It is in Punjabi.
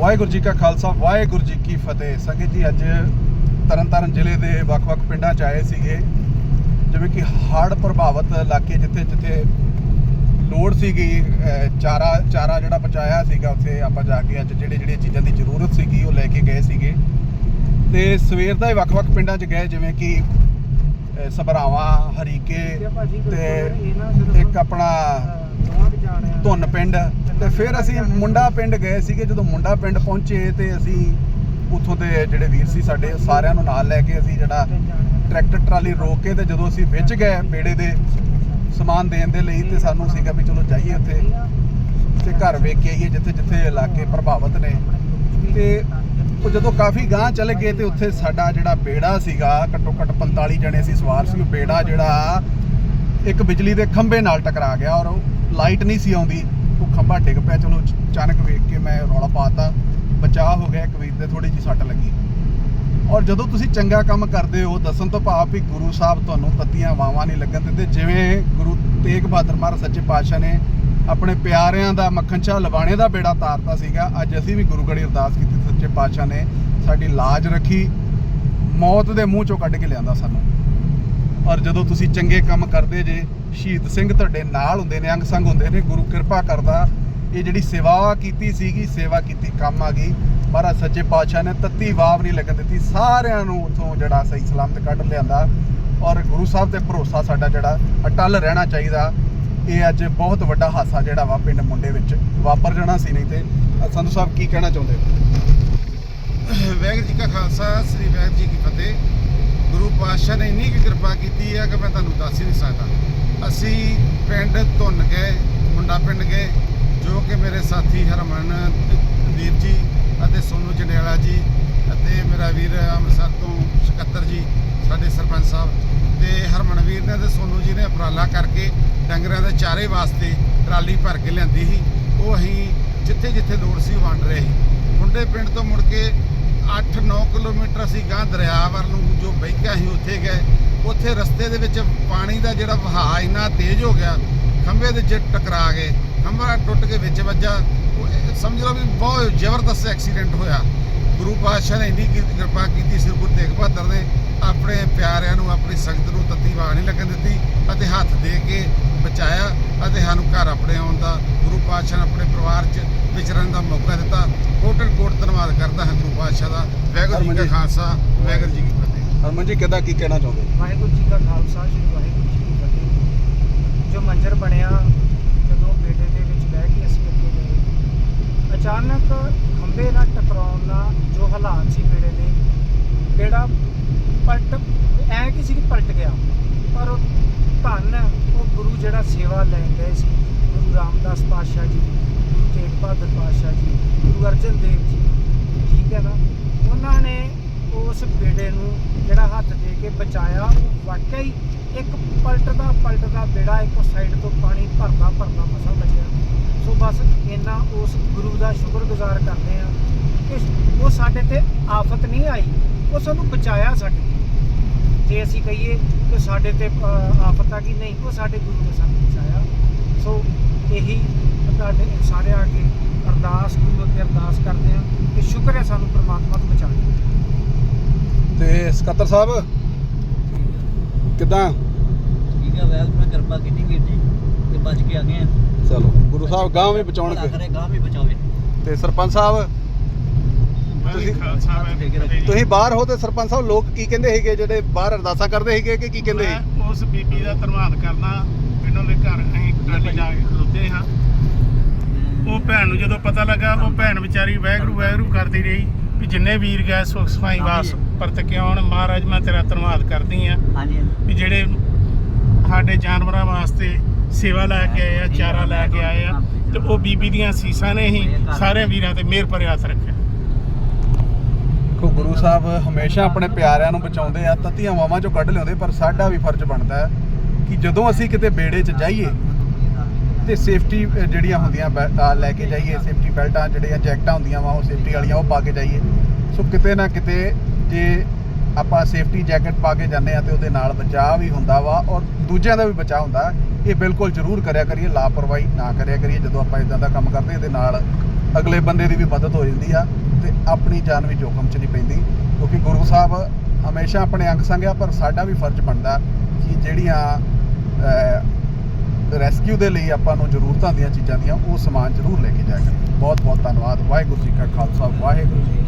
ਵਾਹਿਗੁਰੂ ਜੀ ਕਾ ਖਾਲਸਾ ਵਾਹਿਗੁਰੂ ਜੀ ਕੀ ਫਤਿਹ। ਸੰਗਤ ਜੀ ਅੱਜ ਤਰਨਤਾਰਨ ਜ਼ਿਲ੍ਹੇ ਦੇ ਵੱਖ-ਵੱਖ ਪਿੰਡਾਂ 'ਚ ਆਏ ਸੀਗੇ। ਜਿਵੇਂ ਕਿ ਹੜ੍ਹ ਪ੍ਰਭਾਵਿਤ ਇਲਾਕੇ ਜਿੱਥੇ ਜਿੱਥੇ ਲੋੜ ਸੀਗੀ ਚਾਰਾ ਚਾਰਾ ਜਿਹੜਾ ਪਹੁੰਚਾਇਆ ਸੀਗਾ ਉੱਥੇ ਆਪਾਂ ਜਾ ਕੇ ਅੱਜ ਜਿਹੜੇ ਜਿਹੜੀਆਂ ਚੀਜ਼ਾਂ ਦੀ ਜ਼ਰੂਰਤ ਸੀਗੀ ਉਹ ਲੈ ਕੇ ਗਏ ਸੀਗੇ। ਤੇ ਸਵੇਰ ਦਾ ਹੀ ਵੱਖ-ਵੱਖ ਪਿੰਡਾਂ 'ਚ ਗਏ ਜਿਵੇਂ ਕਿ ਅਹ ਸਭਰਾਵਾਂ ਹਰੀਕੇ ਤੇ ਇੱਕ ਆਪਣਾ ਧੁੰਨ ਪਿੰਡ। ਤੇ ਫਿਰ ਅਸੀਂ ਮੁੰਡਾ ਪਿੰਡ ਗਏ ਸੀਗੇ ਜਦੋਂ ਮੁੰਡਾ ਪਿੰਡ ਪਹੁੰਚੇ ਤੇ ਅਸੀਂ ਉੱਥੋਂ ਦੇ ਜਿਹੜੇ ਵੀਰ ਸੀ ਸਾਡੇ ਸਾਰਿਆਂ ਨੂੰ ਨਾਲ ਲੈ ਕੇ ਅਸੀਂ ਜਿਹੜਾ ਟਰੈਕਟਰ ਟਰਾਲੀ ਰੋਕ ਕੇ ਤੇ ਜਦੋਂ ਅਸੀਂ ਵਿੱਚ ਗਏ ਬੇੜੇ ਦੇ ਸਮਾਨ ਦੇਣ ਦੇ ਲਈ ਤੇ ਸਾਨੂੰ ਸੀਗਾ ਵੀ ਚਲੋ ਜਾਈਏ ਉੱਥੇ ਤੇ ਘਰ ਵੇਖ ਕੇ ਆਈਏ ਜਿੱਥੇ ਜਿੱਥੇ ਇਲਾਕੇ ਪ੍ਰਭਾਵਿਤ ਨੇ। ਤੇ ਉਹ ਜਦੋਂ ਕਾਫੀ ਗਾਂਹ ਚਲੇ ਗਏ ਤੇ ਉੱਥੇ ਸਾਡਾ ਜਿਹੜਾ ਬੇੜਾ ਸੀਗਾ ਘੱਟੋ ਘੱਟ 45 ਜਣੇ ਸੀ ਸਵਾਰ ਸੀ ਉਹ ਬੇੜਾ ਜਿਹੜਾ ਇੱਕ ਬਿਜਲੀ ਦੇ ਖੰਭੇ ਨਾਲ ਟਕਰਾ ਗਿਆ ਔਰ ਉਹ ਲਾਈਟ ਨਹੀਂ ਸੀ ਆਉਂਦੀ, ਉਹ ਖੰਭਾ ਡਿੱਗ ਪਿਆ, ਚਲੋ ਅਚਾਨਕ ਵੇਖ ਕੇ ਮੈਂ ਰੌਲਾ ਪਾਤਾ, ਬਚਾਅ ਹੋ ਗਿਆ ਇੱਕ ਵੀਰ ਦੇ ਥੋੜੀ ਜਿਹੀ ਸੱਟ ਲੱਗੀ। ਔਰ ਜਦੋਂ ਤੁਸੀਂ ਚੰਗਾ ਕੰਮ ਕਰਦੇ ਹੋ, ਦੱਸਣ ਤੋਂ ਭਾਵ ਵੀ ਗੁਰੂ ਸਾਹਿਬ ਤੁਹਾਨੂੰ ਤੱਤੀਆਂ ਵਾਵਾਂ ਨਹੀਂ ਲੱਗਣ ਦਿੰਦੇ, ਜਿਵੇਂ ਗੁਰੂ ਤੇਗ ਬਹਾਦਰ ਮਹਾਰਾਜ ਸੱਚੇ ਪਾਤਸ਼ਾਹ ਨੇ ਆਪਣੇ ਪਿਆਰਿਆਂ ਦਾ ਮੱਖਣ ਸ਼ਾਹ ਲਵਾਣੇ ਦਾ ਬੇੜਾ ਤਾਰਤਾ ਸੀਗਾ, ਅੱਜ ਅਸੀਂ ਵੀ ਗੁਰੂ ਗੜੀ ਅਰਦਾਸ ਕੀਤੀ, ਸੱਚੇ ਪਾਤਸ਼ਾਹ ਨੇ ਸਾਡੀ ਲਾਜ ਰੱਖੀ, ਮੌਤ ਦੇ ਮੂੰਹ ਚੋਂ ਕੱਢ ਕੇ ਲਿਆਂਦਾ ਸਾਨੂੰ। ਔਰ ਜਦੋਂ ਤੁਸੀਂ ਚੰਗੇ ਕੰਮ ਕਰਦੇ ਜੇ, ਸ਼ਹੀਦ ਸਿੰਘ ਤੁਹਾਡੇ ਨਾਲ ਹੁੰਦੇ ਨੇ, ਅੰਗ ਸੰਗ ਹੁੰਦੇ ਨੇ, ਗੁਰੂ ਕਿਰਪਾ ਕਰਦਾ। ਇਹ ਜਿਹੜੀ ਸੇਵਾ ਕੀਤੀ ਸੀਗੀ, ਸੇਵਾ ਕੀਤੀ ਕੰਮ ਆ ਗਈ। ਮਹਾਰਾਜ ਸੱਚੇ ਪਾਤਸ਼ਾਹ ਨੇ ਤੱਤੀ ਵਾਵ ਨਹੀਂ ਲੱਗਣ ਦਿੱਤੀ। ਸਾਰਿਆਂ ਨੂੰ ਉਥੋਂ ਜਿਹੜਾ ਸਹੀ ਸਲਾਮਤ ਕੱਢ ਲਿਆਂਦਾ। ਔਰ ਗੁਰੂ ਸਾਹਿਬ ਤੇ ਭਰੋਸਾ ਸਾਡਾ ਜਿਹੜਾ, ਅਟਲ ਰਹਿਣਾ ਚਾਹੀਦਾ। ਇਹ ਅੱਜ ਬਹੁਤ ਵੱਡਾ ਹਾਸਾ ਜਿਹੜਾ ਵਾ ਪਿੰਡ ਮੁੰਡੇ ਵਿੱਚ ਵਾਪਰ ਜਾਣਾ ਸੀ ਨਹੀਂ ਤੇ। ਸੰਧੂ ਸਾਹਿਬ, ਕੀ ਕਹਿਣਾ ਚਾਹੁੰਦੇ ਹੋ? ਵਾਹਿਗੁਰੂ ਜੀ ਕਾ ਖਾਲਸਾ, ਸ੍ਰੀ ਵਾਹਿਗੁਰੂ ਜੀ ਕੀ ਫਤਿਹ। ਗੁਰੂ ਪਾਤਸ਼ਾਹ ਨੇ ਇੰਨੀ ਕੁ ਕਿਰਪਾ ਕੀਤੀ ਹੈ ਕਿ ਮੈਂ ਤੁਹਾਨੂੰ ਦੱਸ ਹੀ ਨਹੀਂ ਸਕਦਾ। ਅਸੀਂ ਪਿੰਡ ਧੁੰਨ ਗਏ, ਮੁੰਡਾ ਪਿੰਡ ਗਏ, ਜੋ ਕਿ ਮੇਰੇ ਸਾਥੀ ਹਰਮਨ ਦੀਪ ਜੀ ਅਤੇ ਸੋਨੂ ਜੰਡਿਆਲਾ ਜੀ ਅਤੇ ਮੇਰਾ ਵੀਰ ਅੰਮ੍ਰਿਤਸਰ ਤੋਂ ਸਕੱਤਰ ਜੀ, ਸਾਡੇ ਸਰਪੰਚ ਸਾਹਿਬ ਤੇ ਹਰਮਨ ਵੀਰ ਨੇ ਤੇ ਸੋਨੂ ਜੀ ਨੇ ਉਪਰਾਲਾ ਕਰਕੇ ਡੰਗਰਾਂ ਦੇ ਚਾਰੇ ਵਾਸਤੇ ਟਰਾਲੀ ਭਰ ਕੇ ਲਿਆਂਦੀ ਸੀ। ਉਹ ਅਸੀਂ ਜਿੱਥੇ ਜਿੱਥੇ ਲੋੜ ਸੀ ਵੰਡ ਰਹੇ ਸੀ। ਮੁੰਡੇ ਪਿੰਡ ਤੋਂ ਮੁੜ ਕੇ 8-9 ਕਿਲੋਮੀਟਰ ਅਸੀਂ ਗਾਂ ਦਰਿਆ ਵੱਲ ਨੂੰ ਜੋ ਬਹਿਕਾ ਸੀ, ਉੱਥੇ ਗਏ। ਉੱਥੇ ਰਸਤੇ ਦੇ ਵਿੱਚ ਪਾਣੀ ਦਾ ਜਿਹੜਾ ਵਹਾਅ ਇੰਨਾ ਤੇਜ਼ ਹੋ ਗਿਆ, ਖੰਭੇ ਦੇ ਚ ਟਕਰਾ ਗਏ। ਖੰਭਾ ਟੁੱਟ ਕੇ ਵਿੱਚ ਵੱਜਾ। ਉਹ ਸਮਝ ਲਓ ਵੀ ਬਹੁਤ ਜ਼ਬਰਦਸਤ ਐਕਸੀਡੈਂਟ ਹੋਇਆ। ਗੁਰੂ ਪਾਤਸ਼ਾਹ ਨੇ ਇੰਨੀ ਕੀ- ਕਿਰਪਾ ਕੀਤੀ ਸ੍ਰੀ ਗੁਰੂ ਤੇਗ ਬਹਾਦਰ ਨੇ ਆਪਣੇ ਪਿਆਰਿਆਂ ਨੂੰ, ਆਪਣੀ ਸੰਗਤ ਨੂੰ ਤੱਤੀ ਵਾਹ ਨਹੀਂ ਲੱਗਣ ਦਿੱਤੀ ਅਤੇ ਹੱਥ ਦੇ ਕੇ ਬਚਾਇਆ ਅਤੇ ਸਾਨੂੰ ਘਰ ਆਪਣੇ ਆਉਣ ਦਾ। ਗੁਰੂ ਪਾਤਸ਼ਾਹ ਨੇ ਆਪਣੇ ਪਰਿਵਾਰ 'ਚ ਵਿਚਰਨ ਦਾ ਮੌਕਾ ਦਿੱਤਾ। ਕੋਟਨ ਕੋਟ ਧੰਨਵਾਦ ਕਰਦਾ ਹਾਂ ਗੁਰੂ ਪਾਤਸ਼ਾਹ ਦਾ। ਵਾਹਿਗੁਰੂ ਜੀ ਕਾ ਜੀ। ਖਾਲਸਾ ਵਾਹਿਗੁਰੂ ਜੀ ਕੀ ਫਤਿਹ। ਹਰਮਨ ਜੀ ਕਿੱਦਾਂ ਕੀ ਕਹਿਣਾ ਚਾਹੁੰਦੇ? ਵਾਹਿਗੁਰੂ ਜੀ ਕਾ ਖਾਲਸਾ ਸ੍ਰੀ ਵਾਹਿਗੁਰੂ ਜੀ ਕੀ ਫਤਿਹ। ਜੋ ਮੰਜ਼ਰ ਬਣਿਆ ਜਦੋਂ ਬੇਟੇ ਦੇ ਵਿੱਚ ਬਹਿ ਕੇ ਅਸੀਂ ਅੱਗੇ ਗਏ ਅਚਾਨਕ ਖੰਭੇ ਨਾਲ ਟਕਰਾਉਣ ਨਾਲ ਜੋ ਹਾਲਾਤ ਸੀ ਬੇੜੇ ਦੇ ਬੇੜਾ ਪਲਟ ਐ ਕਿ ਸੀ ਕਿ ਪਲਟ ਗਿਆ। ਪਰ ਉਹ ਧੰਨ ਉਹ ਗੁਰੂ ਜਿਹੜਾ ਸੇਵਾ ਲੈਣ ਗਏ ਸੀ ਗੁਰੂ ਰਾਮਦਾਸ ਪਾਤਸ਼ਾਹ ਜੀ ਗੁਰੂ ਤੇਗ ਬਹਾਦਰ ਪਾਤਸ਼ਾਹ ਜੀ, ਗੁਰੂ ਅਰਜਨ ਦੇਵ ਜੀ, ਠੀਕ ਹੈ ਨਾ? ਉਹਨਾਂ ਨੇ ਉਸ ਬੇੜੇ ਨੂੰ ਜਿਹੜਾ ਹੱਥ ਦੇ ਕੇ ਬਚਾਇਆ, ਉਹ ਵਾਕਈ ਇੱਕ ਪਲਟਦਾ ਪਲਟਦਾ ਬੇੜਾ ਇੱਕ ਸਾਈਡ ਤੋਂ ਪਾਣੀ ਭਰਦਾ ਭਰਦਾ ਮਸਾ ਬਚਿਆ। ਸੋ ਬਸ ਇੰਨਾ ਉਸ ਗੁਰੂ ਦਾ ਸ਼ੁਕਰਗੁਜ਼ਾਰ ਕਰਦੇ ਆ ਕਿ ਉਹ ਸਾਡੇ ਤੇ ਆਫਤ ਨਹੀਂ ਆਈ, ਉਹ ਸਾਨੂੰ ਬਚਾਇਆ ਸਾਡੇ ਜੇ ਅਸੀਂ ਕਹੀਏ ਕਿ ਸਾਡੇ ਤੇ ਆਫਤ ਆ ਗਈ, ਨਹੀਂ, ਉਹ ਸਾਡੇ ਗੁਰੂ ਨੇ ਸਾਨੂੰ ਬਚਾਇਆ। ਸੋ ਇਹੀ ਤੁਹਾਡੇ ਸਾਰੇ ਆ ਕੇ ਅਰਦਾਸ ਗੁਰੂ ਅੱਗੇ ਅਰਦਾਸ ਕਰਦੇ ਆ ਕਿ ਸ਼ੁਕਰ ਹੈ ਸਾਨੂੰ ਪ੍ਰਮਾਤਮਾ ਤੋਂ ਬਚਾ ਲਿਆ। ਤੇ ਸਕੱਤਰ ਸਾਹਿਬ ਕਿੱਦਾਂ? ਠੀਕ ਹੈ ਵੈਲ ਮੈਂ ਕਿਰਪਾ ਕੀਤੀ ਵੀਰ ਜੀ ਤੇ ਬਚ ਕੇ ਆ ਗਏ ਆ। ਚਲੋ ਗੁਰੂ ਸਾਹਿਬ ਗਾਂ ਵੀ ਭਲਾ ਬਚਾਉਣਗੇ ਕਰੇ ਗਾਂ ਵੀ ਬਚਾਵੇ। ਤੇ ਸਰਪੰਚ ਸਾਹਿਬ ਤੁਸੀਂ ਤੁਸੀਂ ਬਾਹਰ ਹੋ ਤੇ ਸਰਪੰਚ ਸਾਹਿਬ ਲੋਕ ਕੀ ਕਹਿੰਦੇ ਸੀਗੇ? ਜਿਹੜੇ ਬਾਹਰ ਅਰਦਾਸਾਂ ਕਰਦੇ ਸੀਗੇ ਕਿ ਕੀ ਕਹਿੰਦੇ ਸੀ? ਉਸ ਬੀਬੀ ਦਾ ਧੰਨਵਾਦ ਕਰਦਾ ਪਿੰਡੋਂ ਦੇ ਘਰ ਅਸੀਂ ਟਰਾਲੀ ਜਾ ਕੇ ਖਲੋਤੇ ਹਾਂ। ਉਹ ਭੈਣ ਨੂੰ ਜਦੋਂ ਪਤਾ ਲੱਗਾ ਉਹ ਭੈਣ ਵਿਚਾਰੀ ਵੈਗਰੂ ਵੈਗਰੂ ਕਰਦੀ ਰਹੀ ਵੀ ਜਿੰਨੇ ਵੀਰ ਗਏ ਸੁਖ ਸਫ਼ਾਈ ਵਾਸ ਪਰਤ ਕੇ ਆਉਣ ਮਹਾਰਾਜ ਮੈਂ ਤੇਰਾ ਧੰਨਵਾਦ ਕਰਦੀ ਆ ਹਾਂਜੀ। ਵੀ ਜਿਹੜੇ ਸਾਡੇ ਜਾਨਵਰਾਂ ਵਾਸਤੇ ਸੇਵਾ ਲੈ ਕੇ ਆਏ ਆ ਚਾਰਾ ਲੈ ਕੇ ਆਏ ਆ ਤੇ ਉਹ ਬੀਬੀ ਦੀਆਂ ਸੀਸਾਂ ਨੇ ਹੀ ਸਾਰੇ ਵੀਰਾਂ ਤੇ ਮਿਹਰ ਭਰਿਆ ਹੱਥ ਰੱਖਿਆ ਦੇਖੋ ਗੁਰੂ ਸਾਹਿਬ ਹਮੇਸ਼ਾ ਆਪਣੇ ਪਿਆਰਿਆਂ ਨੂੰ ਬਚਾਉਂਦੇ ਆ ਤਤੀਆਂ ਵਾਵਾਂ ਚੋਂ ਕੱਢ ਲਿਆਉਂਦੇ ਪਰ ਸਾਡਾ ਵੀ ਫਰਜ਼ ਬਣਦਾ ਹੈ ਕਿ ਜਦੋਂ ਅਸੀਂ ਕਿਤੇ ਬੇੜੇ 'ਚ ਜਾਈਏ ਤੇ ਸੇਫਟੀ ਜਿਹੜੀਆਂ ਹੁੰਦੀਆਂ ਬੈ- ਲੈ ਕੇ ਜਾਈਏ ਸੇਫਟੀ ਬੈਲਟਾਂ ਜਿਹੜੀਆਂ ਜੈਕਟਾਂ ਹੁੰਦੀਆਂ ਵਾ, ਉਹ ਸੇਫਟੀ ਵਾਲੀਆਂ, ਉਹ ਪਾ ਕੇ ਜਾਈਏ। ਸੋ ਕਿਤੇ ਨਾ ਕਿਤੇ ਜੇ ਆਪਾਂ ਸੇਫਟੀ ਜੈਕਟ ਪਾ ਕੇ ਜਾਂਦੇ ਆ ਤੇ ਉਹਦੇ ਨਾਲ ਬਚਾਅ ਵੀ ਹੁੰਦਾ ਵਾ, ਔਰ ਦੂਜਿਆਂ ਦਾ ਵੀ ਬਚਾਅ ਹੁੰਦਾ, ਇਹ ਬਿਲਕੁਲ ਜ਼ਰੂਰ ਕਰਿਆ ਕਰੀਏ, ਲਾਪਰਵਾਹੀ ਨਾ ਕਰਿਆ ਕਰੀਏ, ਜਦੋਂ ਆਪਾਂ ਇਦਾਂ ਦਾ ਕੰਮ ਕਰਦੇ ਇਹਦੇ ਨਾਲ ਅਗਲੇ ਬੰਦੇ ਦੀ ਵੀ ਮਦਦ ਹੋ ਜਾਂਦੀ ਆ, ਤੇ ਆਪਣੀ ਜਾਨ ਵੀ ਜੋਖਮ 'ਚ ਨਹੀਂ ਪੈਂਦੀ। ਕਿਉਂਕਿ ਗੁਰੂ ਸਾਹਿਬ ਹਮੇਸ਼ਾ ਆਪਣੇ ਅੰਗ ਸੰਗਿਆ, ਪਰ ਸਾਡਾ ਵੀ ਫਰਜ਼ ਬਣਦਾ ਕਿ ਜਿਹੜੀਆਂ ਰੈਸਕਿਊ ਦੇ ਲਈ ਆਪਾਂ ਨੂੰ ਜ਼ਰੂਰਤਾਂ ਦੀਆਂ ਚੀਜ਼ਾਂ ਦੀਆਂ ਉਹ ਸਮਾਨ ਜ਼ਰੂਰ ਲੈ ਕੇ ਜਾਇਆ ਕਰੀਏ ਬਹੁਤ ਬਹੁਤ ਧੰਨਵਾਦ। ਵਾਹਿਗੁਰੂ ਜੀ ਕਾ ਖਾਲਸਾ, ਵਾਹਿਗੁਰੂ ਜੀ